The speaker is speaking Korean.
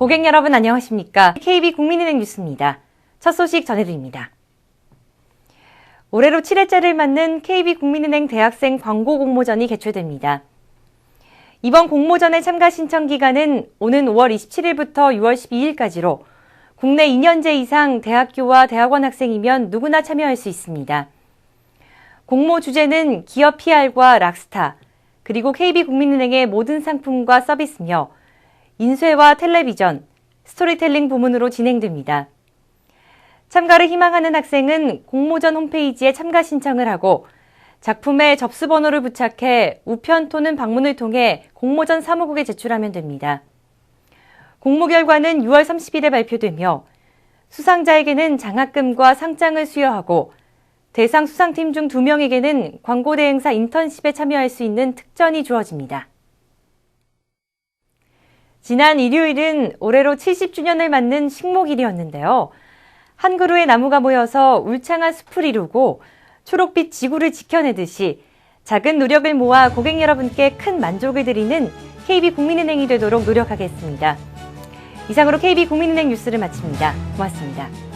고객 여러분 안녕하십니까? KB 국민은행 뉴스입니다. 첫 소식 전해드립니다. 올해로 7회째를 맞는 KB 국민은행 대학생 광고 공모전이 개최됩니다. 이번 공모전의 참가 신청 기간은 오는 5월 27일부터 6월 12일까지로 국내 2년제 이상 대학교와 대학원 학생이면 누구나 참여할 수 있습니다. 공모 주제는 기업 PR과 락스타, 그리고 KB국민은행의 모든 상품과 서비스며 인쇄와 텔레비전, 스토리텔링 부문으로 진행됩니다. 참가를 희망하는 학생은 공모전 홈페이지에 참가 신청을 하고 작품에 접수 번호를 부착해 우편 또는 방문을 통해 공모전 사무국에 제출하면 됩니다. 공모 결과는 6월 30일에 발표되며 수상자에게는 장학금과 상장을 수여하고 대상 수상팀 중 2명에게는 광고 대행사 인턴십에 참여할 수 있는 특전이 주어집니다. 지난 일요일은 올해로 70주년을 맞는 식목일이었는데요. 한 그루의 나무가 모여서 울창한 숲을 이루고 초록빛 지구를 지켜내듯이 작은 노력을 모아 고객 여러분께 큰 만족을 드리는 KB국민은행이 되도록 노력하겠습니다. 이상으로 KB국민은행 뉴스를 마칩니다. 고맙습니다.